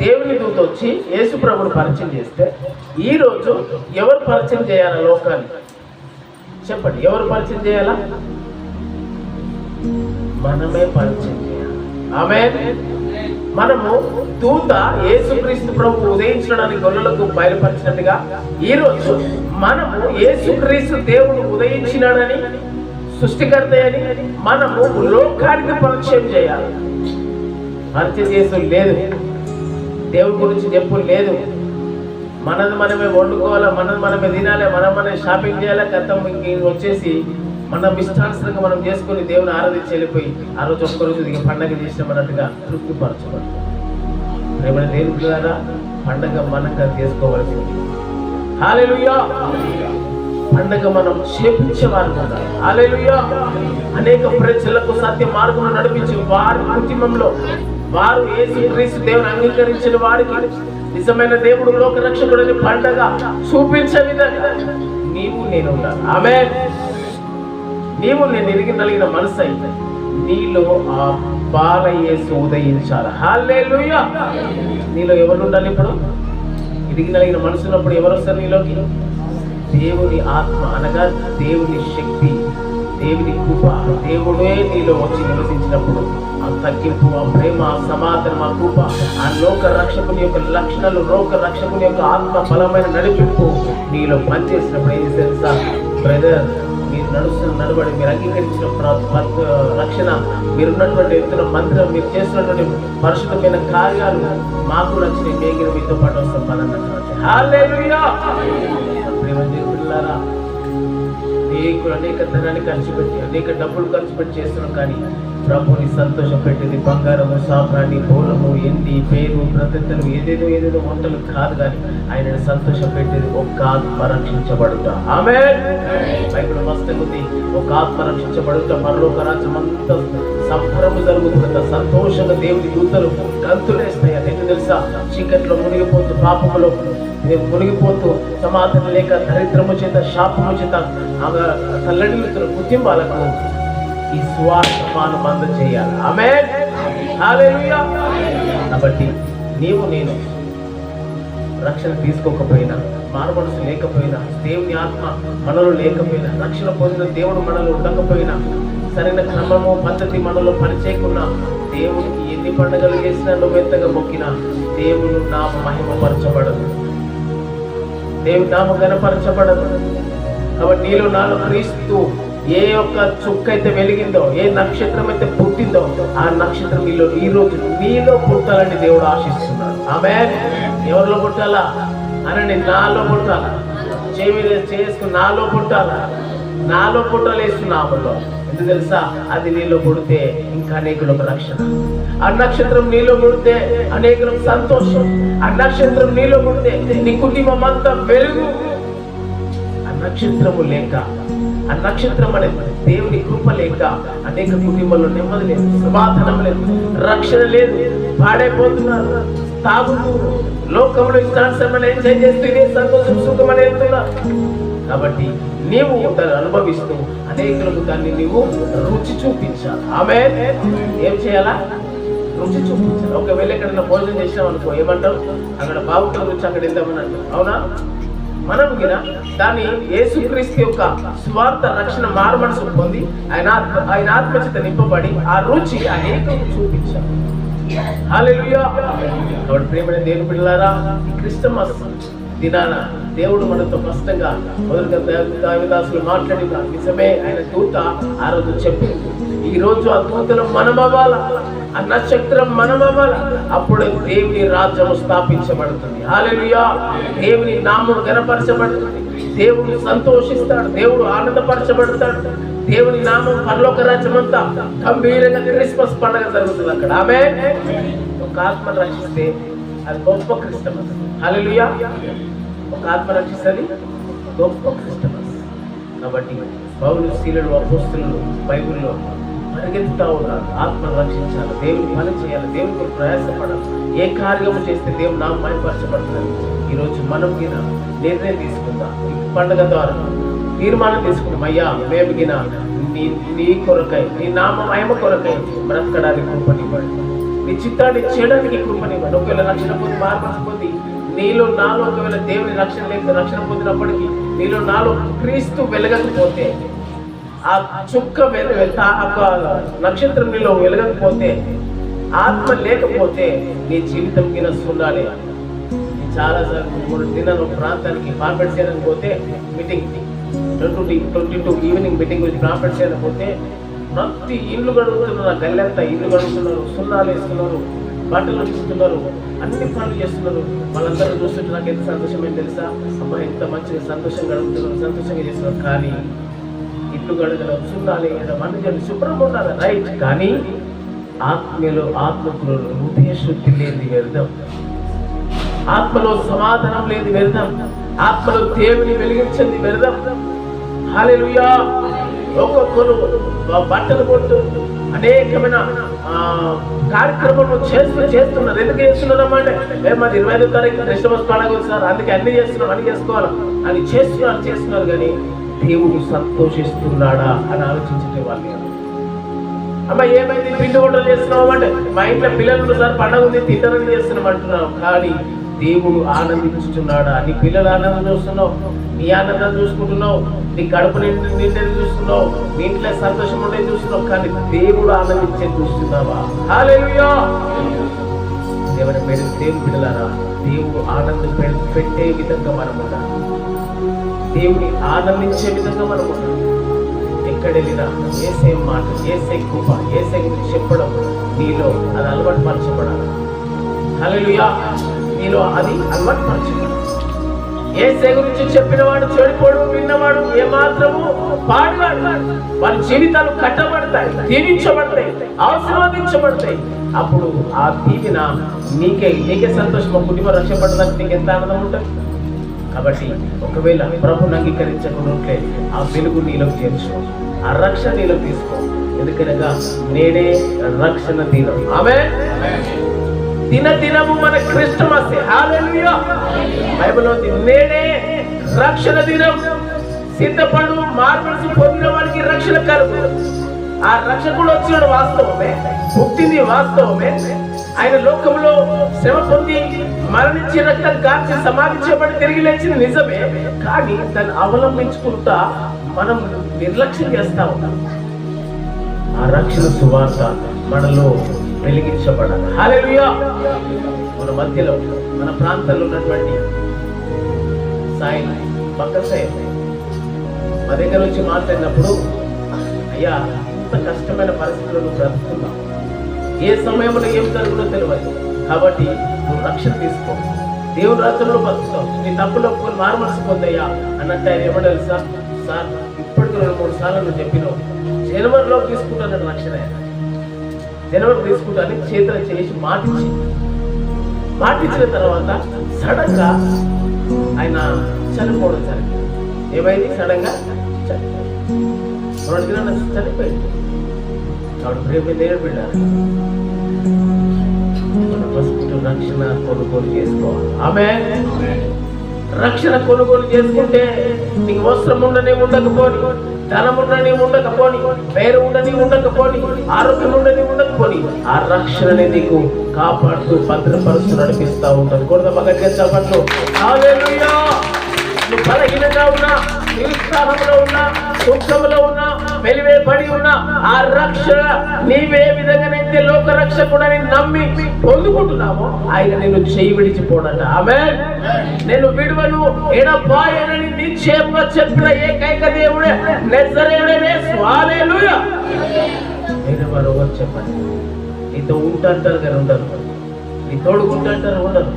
దేవుని దూత వచ్చి యేసు ప్రభుని పరిచయం చేస్తే ఈరోజు ఎవరు పరిచయం చేయాలా లోకాన్ని? చెప్పండి ఎవరు పరిచయం చేయాలా? మనమే పరిచయం చేయాలి. ఆమె మనము దూత యేసుక్రీస్తు ప్రభు ఉదయించడానికి గొల్లలకు బయలుపరిచినట్టుగా ఈ రోజు మనము యేసుక్రీస్తు దేవుడు ఉదయించినాడని సృష్టికర్త అని మనము లోకానికి పరిచయం చేయాలి. పరిచయం చేసు లేదు. దేవుడి గురించి చెప్పు లేదు. మనది మనమే వండుకోవాలా మనది మనమే తినాలి మనం మనమే షాపింగ్ చేయాలి గతం వచ్చేసి మనం ఇష్టానుసరంగా మనం చేసుకుని దేవుని ఆరాధించి వెళ్ళిపోయి ఆ రోజు ఒక్కరోజు ఇక పండగ చేసినామన్నట్టుగా తృప్తిపరచబడు ఏమైనా దేవుని ద్వారా పండగ మనంగా చేసుకోవలసింది. హాలేలుయా పండగ మనం చేపించే వారు హాలేలుయా అనేక ప్రజలకు సత్య మార్గం నడిపించి వారి కుటుంబంలో వారు యేసు దేవుని అంగీకరించిన వారికి నిజమైన దేవుడు లోక రక్షకుడని పండగ చూపించే విధంగా నీవు నేను ఉండాలి. ఆమె నీవు నేను ఎరిగినలిగిన మనసు అయితే నీలో ఆ బాలయేసు ఉదయించాలి. హాలే నీలో ఎవరు ఉండాలి ఇప్పుడు? ఎరిగినలిగిన మనసు ఉన్నప్పుడు ఎవరు వస్తారు నీలోకి? దేవుని ఆత్మ అనగా దేవుని శక్తి దేవుని కృప. దేవుడే నీలో వచ్చి నివసించినప్పుడు ఆ తగ్గింపు ఆ ప్రేమ ఆ సమాధానం ఆ కృప ఆ లోక రక్షకుని యొక్క లక్షణాలు లోక రక్షకుని యొక్క ఆత్మ బలమైన నడిపింపు నీలో పనిచేసినప్పుడు ఏం తెలుసా? బ్రదర్ మీరు నడుస్తున్న నడబడి మీరు అంగీకరించిన రక్షణ మీరున్నటువంటి ఎత్తున మంత్రం మీరు చేస్తున్నటువంటి పరిశుభ్రమైన కార్యాలు మాకు నచ్చిన మేగిన మీతో పాటు వస్తాం. పదన్నట్టు హల్లెలూయా పిల్లారా అనేకులు అనేక ధనాన్ని ఖర్చు పెట్టి అనేక డబ్బులు ఖర్చు పెట్టి చేస్తున్నాం కానీ ప్రభుని సంతోషం పెట్టింది. బంగారము సాబ్రాన్ని పూలము ఎండి పేరు ప్రతిత్తలు ఏదేదో ఏదేదో వంటలు కాదు కానీ ఆయనను సంతోషం పెట్టేది. ఒక్క ఆత్మ రక్షించబడుట. ఆమె బైబిల్ మస్తు ఉంది. ఒక ఆత్మ రక్షించబడుట మరొక రాజ్యం అంతా సంబరము జరుగుతుందంట. సంతోషంగా దేవుడి దూతలు గంతులేస్తాయి అది ఎందుకు తెలుసా? చీకట్లో మునిగిపోతూ పాపములో మునిగిపోతూ సమాధానం లేక దరిద్రము చేత శాపము చేత ఆమె తల్లడిల్లుతున్న కుటుంబాలకు ఈ స్వార్థమానం అందజేయాలి ఆమె కాబట్టి నీవు నేను రక్షణ తీసుకోకపోయినా మారుమనసు లేకపోయినా దేవుని ఆత్మ మనలో లేకపోయినా రక్షణ పొందిన దేవుడు మనలో ఉండకపోయినా సరైన క్రమము పద్ధతి మనలో పనిచేయకున్నా దేవునికి ఎన్ని పండుగలు చేసినా మెత్తగా మొక్కినా దేవుడు నామ మహిమపరచబడదు దేవుని నామ గనపరచబడదు కాబట్టి నీలో నాలో క్రీస్తు ఏ ఒక్క చుక్క అయితే వెలిగిందో ఏ నక్షత్రం అయితే పుట్టిందో ఆ నక్షత్రం మీలో ఈ రోజు నీలో పుట్టాలని దేవుడు ఆశిస్తున్నాడు. ఆమె ఎవరిలో పుట్టాలా? అనండి నాలో పుట్టాలా? చెవి చేసుకుని నాలో పుట్టాలా? నాలో పుట్టలేస్తున్నాములో ఎందుకు తెలుసా? అది నీలో పుడితే ఇంకా అనేకులకు రక్షణ. ఆ నక్షత్రం నీలో పుడితే అనేకులకు సంతోషం. ఆ నక్షత్రం నీలో పుడితే నీ కుటుంబం అంతా వెలుగు. ఆ నక్షత్రము లేక ఆ నక్షత్రం అనే దేవుని కృప లేక అనేక కుటుంబాల్లో నెమ్మది లేదు సమాధానం లేదు రక్షణ లేదు పాడైపోతున్నారు తాగుతూ లోకంలో ఇష్టానుసరమైన ఎంజాయ్ చేస్తూ ఇదే సంతోషం సుఖం అని వెళ్తున్నారు. కాబట్టి నీవు దాన్ని అనుభవిస్తూ అనేకులకు దాన్ని నీవు రుచి చూపించాలి. ఆమె ఏం చేయాలా? రుచి చూపించాలి. ఒకవేళ ఎక్కడైనా భోజనం చేసినాం అనుకో ఏమంటావు? అక్కడ బాబు రుచి అక్కడ వెళ్దామని అంటారు అవునా? మనం కూడా దాన్ని యేసుక్రీస్తు యొక్క స్వార్థ రక్షణ మారుమనసు పొంది ఆయన ఆయన ఆత్మచిత నింపబడి ఆ రుచి అనేకకు చూపించారు హల్లెలూయా. కాబట్టి ప్రేమైన దేవుని పిల్లారా క్రిస్టమస్ దినాన దేవుడు మనతో స్పష్టంగా మొదలుగా దావిదాసులు మాట్లాడిన నిజమే ఆయన దూత ఆ రోజు చెప్పింది ఈ రోజు ఆ దూతలు మనం అవ్వాలా నక్షత్రం మనమవ్వాల. అప్పుడు దేవుని రాజ్యము స్థాపించబడుతుంది. హాలెలుయా దేవుని నామం కనపరచబడుతుంది దేవుడు సంతోషిస్తాడు. దేవుడు ఆనందపరచబడతాడు. దేవుని నామం పరలోక రాజ్యం అంతా గంభీరంగా క్రిస్మస్ పండుగ జరుగుతుంది అక్కడ. ఆమె ఒక ఆత్మ రక్షిస్తే అది గొప్ప క్రిస్టమస్ హాలెలుయా ఒక ఆత్మ రక్షిస్తుంది గొప్ప క్రిస్టమస్ కాబట్టి పౌరులు శీలుడు అపోస్తులు బైబిల్లో పరిగెత్తుతా ఉన్నారు ఆత్మను రక్షించాలి. దేవుని పని చేయాలి. దేవుని కొరకు ప్రయాసపడాలి. ఏ కార్యము చేస్తే దేవుడు నాకు మైపరచబడుతుంది ఈరోజు మనం గిన నిర్ణయం తీసుకుందాం. ఈ పండుగ ద్వారా తీర్మానం తీసుకుందాం. అయ్యా మేము గిన నీ నీ కొరకై నీ నామ మహిమ కొరకై బ్రతకడానికి కృపనివ్వండి. నీ చిత్తాన్ని చేయడానికి కృపనివ్వండి. ఒకవేళ రక్షణ పొంది మార్పు నీలో నాలో ఒకవేళ దేవుని రక్షణ లేక రక్షణ పొందినప్పటికీ నీలో నాలో క్రీస్తు వెలగకపోతే ఆ చుక్క మీద వెళ్తా ఆ ఒక నక్షత్రం నీలో వెలగకపోతే ఆత్మ లేకపోతే నీ జీవితం కింద ఉండాలి చాలా సార్లు మూడు దినాలు ప్రాంతానికి ప్రాఫిట్ చేయడానికి పోతే meeting twenty twenty two evening meeting గురించి ప్రాఫిట్ చేయడానికి పోతే ప్రతి ఇల్లు గడుగుతున్నారు నా గల్లెంతా ఇల్లు గడుగుతున్నారు సున్నాలు వేస్తున్నారు బట్టలు చూస్తున్నారు అన్ని పనులు చేస్తున్నారు. వాళ్ళందరూ చూస్తుంటే నాకు ఎంత సంతోషమే తెలుసా? అమ్మ ఎంత మంచిగా సంతోషంగా గడుగుతున్నారు సంతోషంగా చేస్తున్నారు. కానీ ఇల్లు గడగడం సున్నాలు వేయడం అన్ని శుభ్రంగా ఉండాలి రైట్ కానీ ఆత్మలో ఆత్మకులు హృదయ శుద్ధి లేని వ్యర్థం. ఆత్మలో సమాధానం లేదు వ్యర్థం. ఆత్మలో దేవుని వెలిగించింది వ్యర్థం. హల్లెలూయా! ఒక్కొక్కరు బట్టలు కొట్టు అనేకమైన ఆ, చేస్తూ చేస్తున్నారు. ఎందుకు చేస్తున్నారమ్మా అంటే "ఏ, మాది ఇరవై ఐదో తారీఖు క్రిస్టమస్ పండుగ సార్ అందుకే అన్ని చేస్తున్నాం అన్ని చేసుకోవాలి? అని చేస్తున్నారు చేస్తున్నారు కానీ దేవుడు సంతోషిస్తున్నాడా అని ఆలోచించే వాళ్ళు అమ్మ ఏమైంది? పిండి వంటలు చేస్తున్నావు అంటే మా ఇంట్లో పిల్లలు సార్ పండగ ఉంది తింటారని చేస్తున్నాం అంటున్నావు. కానీ దేవుడు ఆనందించుతున్నాడా? నీ పిల్లలు ఆనందం చూస్తున్నావు నీ ఆనందం చూసుకుంటున్నావు నీ కడుపు నిండి నిండేది చూస్తున్నావు నీ ఇంట్లో సంతోషం ఉండేది చూస్తున్నావు కానీ దేవుడు ఆనందించేది చూస్తున్నావా? హల్లెలూయా దేవుని పేరు దేవుని పిల్లలారా దేవుడు ఆనందం పెట్టే విధంగా మనం ఉండాలి దేవుని ఆనందించే విధంగా మనం ఉండాలి ఎక్కడ వెళ్ళినా ఏసే మాట ఏసే కృప ఏసే గురించి చెప్పడం నీలో అది అలవాటు పరచబడాలి హల్లెలూయా. నీలో అది అలవాటు పరచబడాలి ఏసే గురించి చెప్పిన వాడు చెడిపోడు విన్నవాడు ఏమాత్రము పాడివాడు వారి జీవితాలు కట్టబడతాయి దీవించబడతాయి ఆశీర్వాదించబడతాయి. అప్పుడు ఆ దీవిన నీకే నీకే సంతోషం కుటుంబం రక్షపడడానికి నీకు ఎంత ఆనందం ఉంటుంది? కాబట్టి ఒకవేళ ప్రభు అంగీకరించకుంటే ఆ వెలుగు నీలో చేర్చు. ఆ రక్షణ నీలో తీసుకో. ఎందుకనగా నేనే రక్షణ దినం ఆమె? దిన దినము మన క్రిస్టమస్ బైబిల్ ఉంది నేనే రక్షణ దినం. సిద్ధపడు మార్పులు పొందిన వారికి రక్షణ కలుగు. ఆ రక్షకుడు వచ్చినాడు వాస్తవమే. పుట్టింది వాస్తవమే. ఆయన లోకంలో శ్రమ పొంది మరణించి రక్తం కాల్చి సమాధి చేయబడి తిరిగి లేచిన నిజమే. కానీ దాన్ని అవలంబించుకుంటా మనం నిర్లక్ష్యం చేస్తా ఉంటాం ఆ రక్షణ సువార్త మనలో వెలిగించబడాలి. హల్లెలూయా! మన మధ్యలో మన ప్రాంతంలో ఉన్నటువంటి సాయి పక్క సాయి మా దగ్గర నుంచి మాట్లాడినప్పుడు అయ్యా ఇంత కష్టమైన పరిస్థితుల్లో బ్రతుకుతున్నాం ఏ సమయంలో ఏం జరుగుతుందో తెలియదు కాబట్టి నువ్వు రక్షణ తీసుకో. దేవుని రాత్రుల్లో బతుకుతావు. నీ తప్పులో కొన్ని మారుమనసు పొందయ్యా అన్నట్టు ఆయన ఏమన్నారు సార్ సార్ ఇప్పటికి రెండు మూడు సార్లు నువ్వు చెప్పినావు. జనవరిలో తీసుకుంటాను రక్షణ జనవరి తీసుకుంటాను చేతులు చేసి మాటించి మాటించిన తర్వాత సడన్గా ఆయన చనిపోవడం జరిగింది. ఏమైంది? సడన్గా చనిపోయింది రెండు దినాలు చనిపోయింది కాబట్టి ప్రేమ నేను మన రక్షణ కొనుగోలు చేసుకోవాలి. ఆమె రక్షణ కొనుగోలు చేసుకుంటే నీకు వస్త్రం ఉండని ఉండకపోని ధనం ఉండని ఉండకపోని పేరు ఉండని ఉండకపోని ఆరోగ్యం ఉండని ఉండకపోని ఆ రక్షణని నీకు కాపాడుతూ భద్రపరుస్తూ నడిపిస్తూ ఉంటుంది కొరత మగట్గా చెప్పట్లు హల్లెలూయా! నువ్వు బలహీనంగా ఉన్నా. నిరుత్సాహంలో ఉన్నా దుఃఖంలో ఉన్నా పడి ఉన్నా ఆ రక్షణ నీవే విధంగానైతే లోక రక్షకుడని నమ్మి పొందుకుంటున్నామో ఆయన నేను చేయి విడిచిపోడట. ఆమె నేను విడువను ఎడబాయనని నిశ్చయంగా చెప్పిన ఏకైక దేవుడే నెసరేయుడనే స్వాలేలుయా నేను వారు చెప్పండి నీతో ఉంటాంటారు కానీ ఉండరు. నీ తోడుకుంటాంటారు ఉండరు.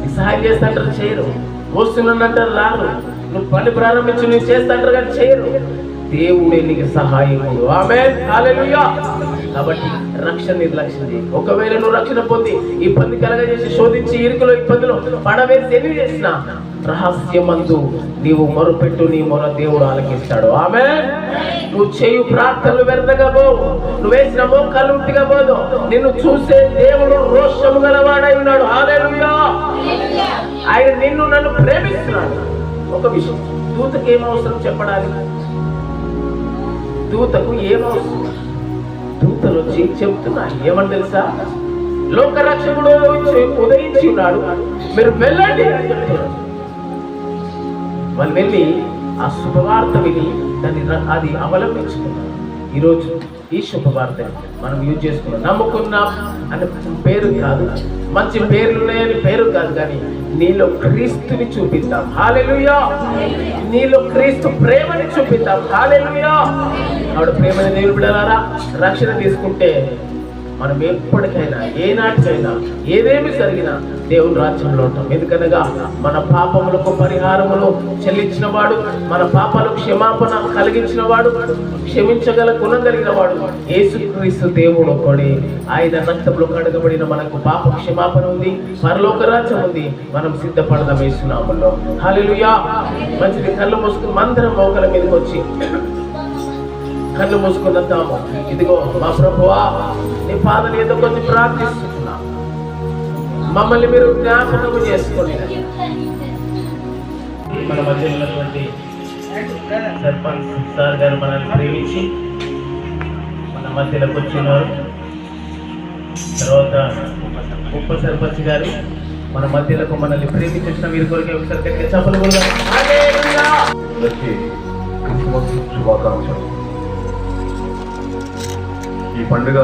నీ సహాయం చేస్తాంటారు చేయరు. మోస్తున్నానంటారు రారు. నువ్వు పని ప్రారంభించి నువ్వు చేస్తాంటారు కానీ చేయరు. దేవుడే నీకు సహాయకుడు ఆమె కాబట్టి రక్షణ నిర్లక్ష్యం చేయి. ఒకవేళ నువ్వు రక్షణ పొంది ఇబ్బంది కలగజేసి శోధించి ఇరుకులో ఇబ్బందులు పడవేసి ఎన్ని చేసినా రహస్యమందు నీవు మొరపెట్టు నీ మొర దేవుడు ఆలకిస్తాడు. ఆమె నువ్వు చేయు ప్రార్థనలు వ్యర్థగా పోవు నువ్వు వేసిన మోకాలు ఉట్టిగా పోదు. నిన్ను చూసే దేవుడు రోషము గలవాడై ఉన్నాడు. ఆయన నిన్ను నన్ను ప్రేమిస్తున్నాడు. ఒక విషయం. దూతకు ఏమవసరం చెప్పడానికి? దూతకు ఏమవసరం దూతలు వచ్చి చెప్తున్నా ఏమని తెలుసా? లోకరక్షకుడు ఉదయించి ఉన్నాడు మీరు వెళ్ళండి వాళ్ళు వెళ్ళి ఆ శుభవార్త విని దాన్ని అది అవలంబించుకున్నారు. ఈరోజు ఈ శుభవార్త మనం యూజ్ చేసుకున్నాం. నమ్ముకున్నాం అనే పేరు కాదు. మంచి పేర్లు ఉన్నాయని పేరు కాదు కానీ నీలో క్రీస్తుని చూపిద్దాం. హాలెలుయా నీలో క్రీస్తు ప్రేమని చూపిద్దాం. హాలెలుయా ఆవిడ ప్రేమని దేవుడు రక్షణ తీసుకుంటే మనం ఎప్పటికైనా ఏ నాటికైనా ఏదేమి జరిగినా దేవుని రాజ్యంలో ఉంటాం. ఎందుకనగా మన పాపములకు పరిహారములు చెల్లించిన వాడు మన పాపాలకు క్షమాపణ కలిగించిన వాడు క్షమించగల గుణం కలిగిన వాడు యేసుక్రీస్తు దేవుడు ఒకడే ఆయన రక్తంలో కడగబడిన మనకు పాప క్షమాపణ ఉంది పరలోక రాజ్యం ఉంది. మనం సిద్ధపడదాం వేస్తున్నాములో హాలెలుయా మంచిది కళ్ళు మూసుకుని మందరం మోకల మీదకి వచ్చి. కళ్ళు మూసుకున్నద్దాము. ఇదిగో మా ప్రభువా నీ పాదలు ఏదో కొంచెం ప్రార్థిస్తున్నా. మమ్మల్ని మీరు జ్ఞాపకం చేసుకోండి. మన మధ్య ఉన్నటువంటి సర్పంచ్ సార్ గారు మనల్ని ప్రేమించి మన మధ్యలోకి వచ్చినారు. తర్వాత ఉప సర్పంచ్ గారు మన మధ్యలోకి మనల్ని ప్రేమించిన వీరి కొరకే ఒకసారి గట్టిగా చెప్పలు క్రిస్మస్ శుభాకాంక్షలు. ఈ పండుగ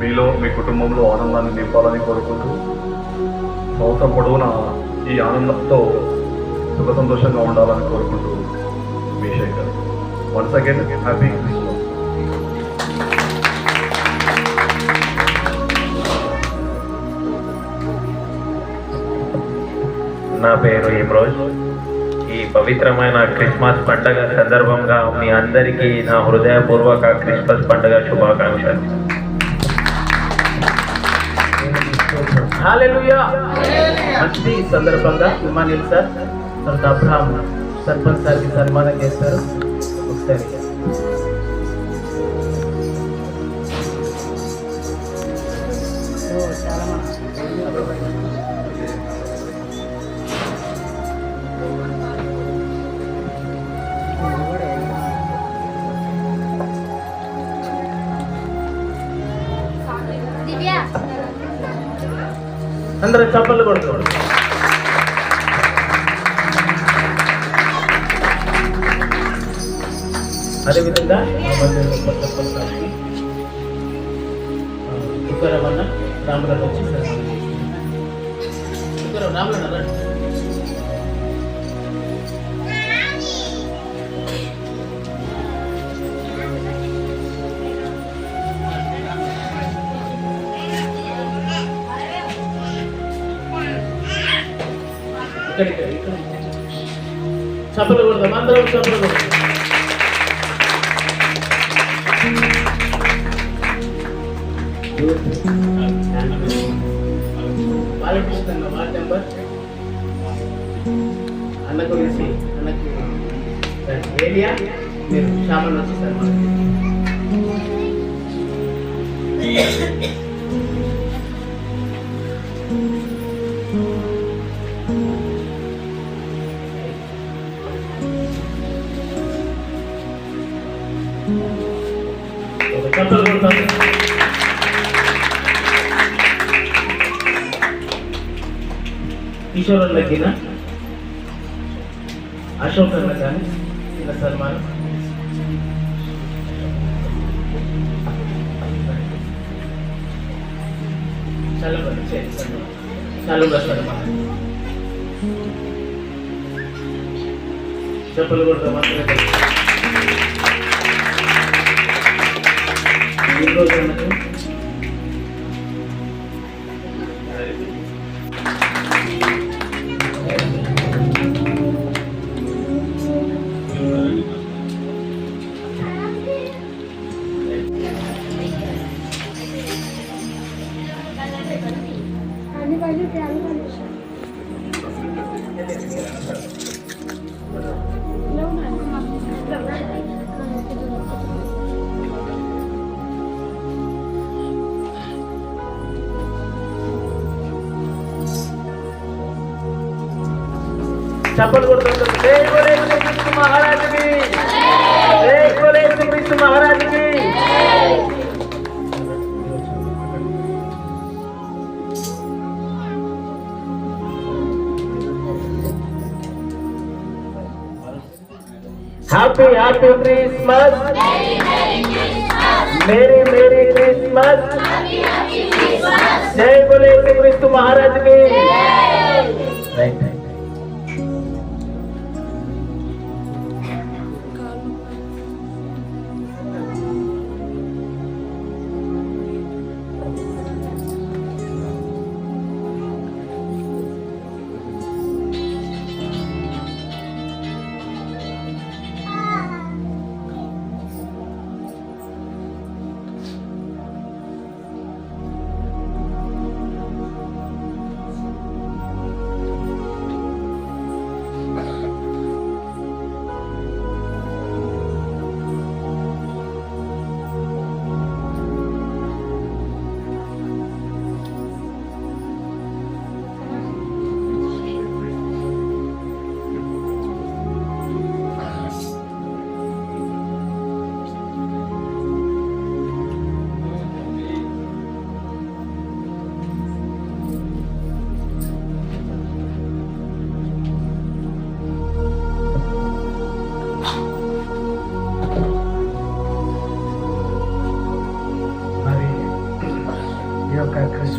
మీలో మీ కుటుంబంలో ఆనందాన్ని నింపాలని కోరుకుంటూ సంవత్సరం పొడవునా ఈ ఆనందంతో సుఖ సంతోషంగా ఉండాలని కోరుకుంటూ మీ Shekhar. Once again happy Christmas నా పేరు ఇమ్రోజ్ పవిత్రమైన క్రిస్మస్ పండుగ సందర్భంగా మీ అందరికీ నా హృదయపూర్వక క్రిస్మస్ పండుగ శుభాకాంక్షలు. హాలెలుయా. సందర్భంగా ఇమానిల్ సార్ తర్వాత సర్పంచ్ సార్కి సన్మానం చేస్తారు. ఒకసారి అందరూ చప్పట్లు కొడుతున్నారు. అదేవిధంగా మా రామరాజు వచ్చి రామరాజు రండి. ఇక్కడ ఇక్కడ ఇక్కడ చప్పలు కొడదాం అందరం చప్పలు కొడదాం బాలకృష్ణ వార్డ్ నెంబర్ అన్న గురించి అన్నకి ఏరియా మీరు శ్యామలు వచ్చేసారు కిషోర్ అన్నకిన అశోక్ అన్న కానీ ఇలా సన్మానం. చల్లబడి చేయండి సన్మానం చల్లబడి సన్మానం. చెప్పులు కొడతాం మాత్రమే ఈ चप्पल को महाराज की। महाराज की। हैप्पी हैप्पी क्रिसमस मेरी मेरी क्रिसमस जय बोले श्री कृष्ण महाराज की।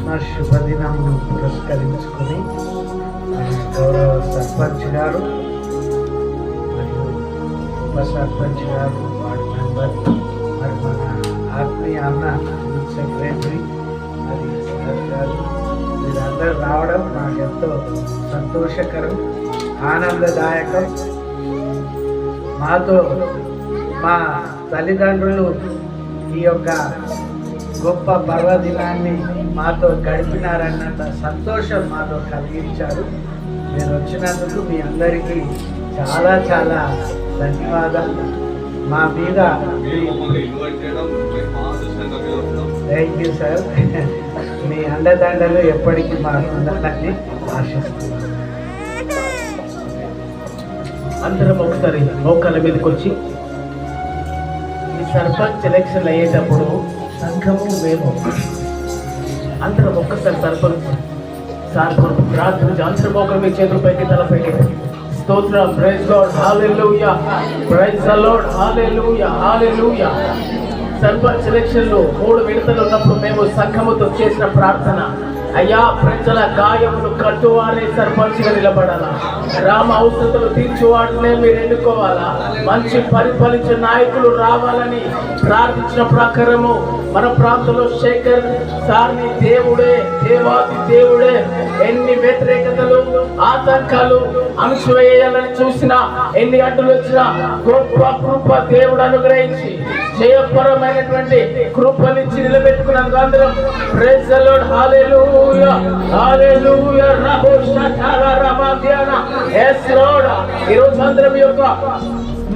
నా శుభదినంను పురస్కరించుకొని గౌరవ సర్పంచ్ గారు మరియు ఉప సర్పంచ్ గారు వార్డు మెంబర్ మరి మన ఆత్మీయ అన్న సెక్రటరీ మరి సార్ గారు మీరందరూ రావడం నాకు ఎంతో సంతోషకరం ఆనందదాయకం. మాతో మా తల్లిదండ్రులు ఈ యొక్క గొప్ప పర్వదినాన్ని మాతో గడిపినారన్నంత సంతోషం మాతో కలిగించారు. మీరు వచ్చినందుకు మీ అందరికీ చాలా చాలా ధన్యవాదాలు. మా మీద థ్యాంక్ యూ సార్ మీ అండదండలు ఎప్పటికీ మా ఉండాలని ఆశిస్తున్నాను. అందరం ఒకసారి మోకాల మీదకి వచ్చి ఈ సర్పంచ్ ఎలక్షన్ అయ్యేటప్పుడు సంఘము మేము. అందరం ఒక్కసారి తరపున సార్ కొరకు ప్రార్థన అందరం మోకాల మీద చేతులు పైకి తల పైకి స్తోత్ర praise lord hallelujah praise the lord hallelujah hallelujah sarpanch election మూడు విడతలు ఉన్నప్పుడు మేము సంఘముతో చేసిన ప్రార్థన. అయ్యా ప్రజల గాయములు కట్టువారే సర్పంచ్గా నిలబడాలా? రామ అవసరతలు తీర్చువాడనే మీరు ఎన్నుకోవాలా? మంచి పరిపాలించే నాయకులు రావాలని ప్రార్థించిన ప్రకారము మన ప్రాంతంలో శేఖర్ సార్ని దేవుడే దేవాది దేవుడే. ఎన్ని వ్యతిరేకతలు ఆతంకాలు అణచివేయాలని చూసినా ఎన్ని అడ్డులు వచ్చినా గొప్ప కృప దేవుడు అనుగ్రహించి జయపరమైనటువంటి కృపనిచ్చి నిలబెట్టుకున్నందుకు అందరం praise the lord hallelujah hallelujah రబో yes lord ఈ అందరం యొక్క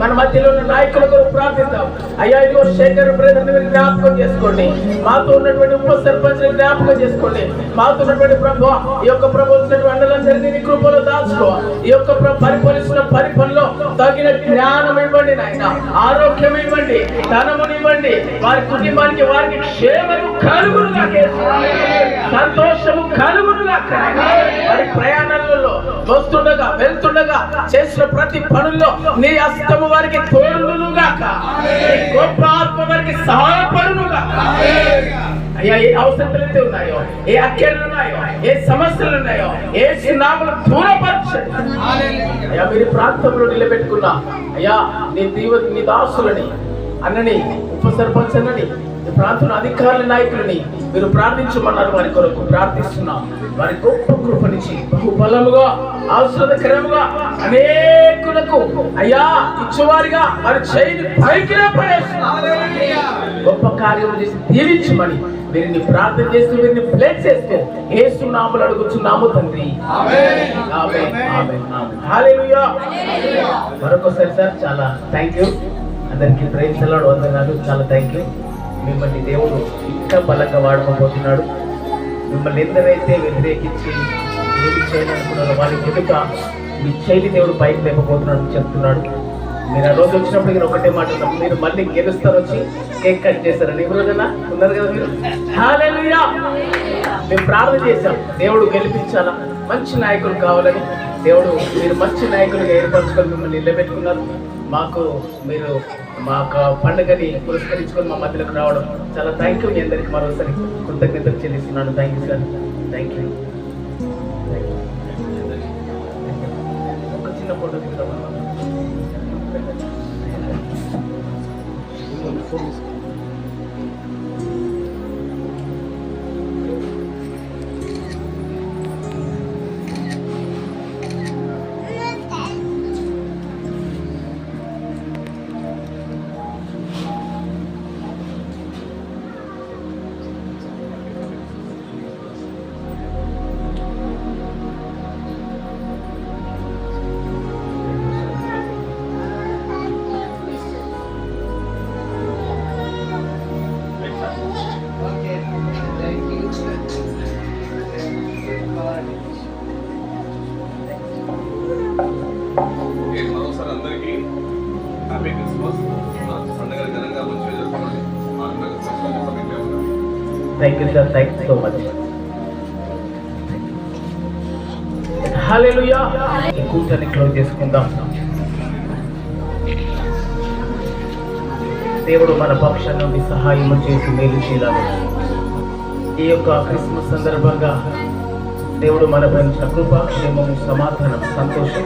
మన మధ్యలో ఉన్న నాయకుల కొరకు ప్రార్థిద్దాం అయ్యా ఇదిగో శేఖర్ బ్రదర్ మీరు జ్ఞాపకం చేసుకోండి. మాతో ఉన్నటువంటి ఉప సర్పంచ్ని జ్ఞాపకం చేసుకోండి. మాతో ఉన్నటువంటి ప్రభు ఈ యొక్క ప్రభు అండలందరినీ నీ కృపలో దాచుకో. ఈ యొక్క పరిపాలిస్తున్న పరిపాలనలో తగిన జ్ఞానం ఇవ్వండి నాయన. ఆరోగ్యం ఇవ్వండి ధనముని ఇవ్వండి. వారి కుటుంబానికి వారికి క్షేమము కలుగునుగా సంతోషము కలుగునుగా వారి ప్రయాణాలలో వస్తుండగా వెళ్తుండగా చేసిన ప్రతి పనుల్లో నీ అస్తము వారికి తోడునుగాక. గొప్ప ఆత్మ వారికి సహాయపడునుగా అయ్యా ఏ అవసరతలు అయితే ఉన్నాయో ఏ అక్కర్లు ఉన్నాయో ఏ సమస్యలు ఉన్నాయో ఏ చిన్నాములు దూరపరచండి. అయ్యా మీరు ప్రాంతంలో నిలబెట్టుకున్నా అయ్యా నీ దీవ నీ దాసులని అన్నని ఉప సర్పంచ్ అన్నని ఈ ప్రాంతంలో అధికారుల నాయకులని మీరు ప్రార్థించమన్నారు వారి కొరకు ప్రార్థిస్తున్నాం. వారి గొప్ప కృపనిచ్చి బహు బలముగా ఆశ్రదకరముగా అనేకులకు అయ్యా ఇచ్చేవారిగా వారి చేయి పైకి గొప్ప కార్యము చేసి దీవించమని వీరిని ప్రార్థన చేస్తూ వీరిని ప్లేస్ చేస్తూ ఏసు నాములు అడుగుతున్నాము తండ్రి. మరొకసారి సార్ చాలా థ్యాంక్ యూ అందరికీ ప్రైజ్ అలాడు వందనాలు. చాలా థ్యాంక్ యూ మిమ్మల్ని దేవుడు ఇంకా బలంగా వాడుకోబోతున్నాడు. మిమ్మల్ని ఎందరైతే వ్యతిరేకించి ఏమి చేయాలనుకున్నారో వారి ఎదుట మీ శైలి దేవుడు పైకి లేకపోతున్నాడు చెప్తున్నాడు. మీరు ఆ రోజు వచ్చినప్పుడు నేను ఒకటే మాట మీరు మళ్ళీ గెలుస్తారు వచ్చి కేక్ కట్ చేస్తారని. ఈ రోజున ఉన్నారు కదా మీరు? మేము ప్రార్థన చేశాం దేవుడు గెలిపించాలా? మంచి నాయకులు కావాలని. దేవుడు మీరు మంచి నాయకులుగా ఏర్పరచుకొని మిమ్మల్ని నిలబెట్టుకున్నారు. మాకు మీరు మా యొక్క పండుగని పురస్కరించుకొని మా మధ్యలోకి రావడం చాలా థ్యాంక్ యూ మీ అందరికి మరోసారి కృతజ్ఞతలు చెల్లిస్తున్నాను. Thank you sir thank you ఒక చిన్న photo తీసుకురామా thank you sir thank so much ఈ కూర్చొని క్లోజ్ చేసుకుందాం. దేవుడు మన పక్షం నుండి సహాయం చేసి మేలు చేయాలి. ఈ యొక్క క్రిస్మస్ సందర్భంగా దేవుడు మన పైన కృప క్షేమము సమాధానం సంతోషం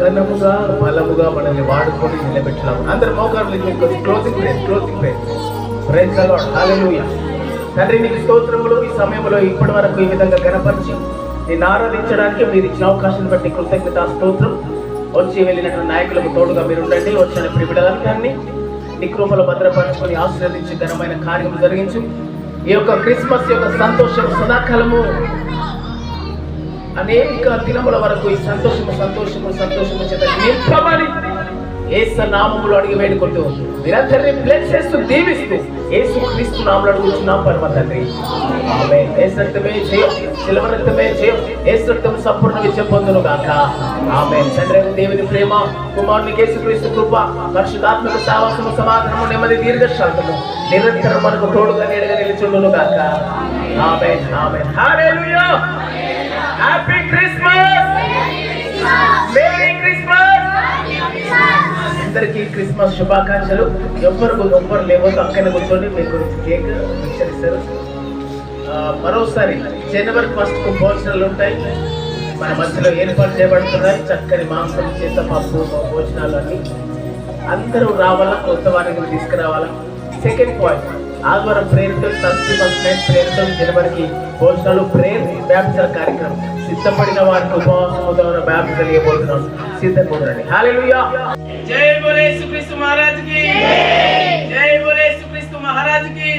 ఘనముగా బలముగా మనల్ని వాడుకొని నిలబెట్టడం అందరు మోకారులు క్లోజింగ్ ప్రేయర్ క్లోజింగ్ ప్రేస్ తండ్రి నీకు స్తోత్రములు. ఈ సమయంలో ఇప్పటి వరకు ఈ విధంగా గణపరిచి నేను ఆరాధించడానికి మీరు ఇచ్చిన అవకాశం బట్టి కృతజ్ఞత స్తోత్రం. వచ్చి వెళ్ళినటువంటి నాయకులకు తోడుగా మీరు ఉండండి. వచ్చిన ప్రిబిడలంతాన్ని నీ కృపలో భద్రపరచుకొని ఆశీర్వదించి ఘనమైన కార్యం జరిగించు. ఈ యొక్క క్రిస్మస్ యొక్క సంతోషం సదాకాలము. అనేక దినముల వరకు ఈ సంతోషము సంతోషము సంతోషము చేత నింపమని ఏసు నామములు అడిగి వేడుకుంటూ మీరందరినీ బ్లెస్ చేస్తూ దీవిస్తూ ఏసు క్రీస్తు నామములు అడుగుతున్నాం పరమ తండ్రి. ఆమె ఏసు రక్తమే జయం శిలవ రక్తమే జయం ఏసు రక్తం సంపూర్ణ విజయం పొందును గాక. ఆమె తండ్రి దేవుని ప్రేమ కుమారునికి యేసు క్రీస్తు కృప పరిశుద్ధాత్మక సావాసము సమాధానము నెమ్మది దీర్ఘశాంతము నిరంతరం మనకు తోడుగా నీడగా నిలుచుండును గాక. ఆమె ఆమె హ్యాపీ క్రిస్మస్ మేరీ అందరికీ క్రిస్మస్ శుభాకాంక్షలు. ఎవ్వరు ఎవ్వరు లేవద్దు అక్కడ కూర్చొని మీ గురించి కేక్ మిక్చర్ మరోసారి జనవరి ఫస్ట్ భోజనాలు ఉంటాయి. మన మధ్యలో ఏర్పాటు చేయబడుతున్నాయి. చక్కని మాంసం చేత పప్పు భోజనాలు అన్నీ అందరూ రావాలా కొత్త వారిని తీసుకురావాలా. సెకండ్ పాయింట్ ఆదివారం ప్రేరుతో థర్టీ ఫస్ట్ నైట్ ప్రేరుతో జనవరికి భోజనాలు ప్రేర్ బ్యాప్టిజల్ కార్యక్రమం. సిద్ధపడిన వారికి ఉపవాసం ఉదాహరణ బ్యాప్టిజల్ ఇవ్వబోతున్నాం సిద్ధంగా ఉండండి జై బోలే యేసుక్రీస్తు మహారాజ్కి జై బోలే యేసుక్రీస్తు మహారాజ్కి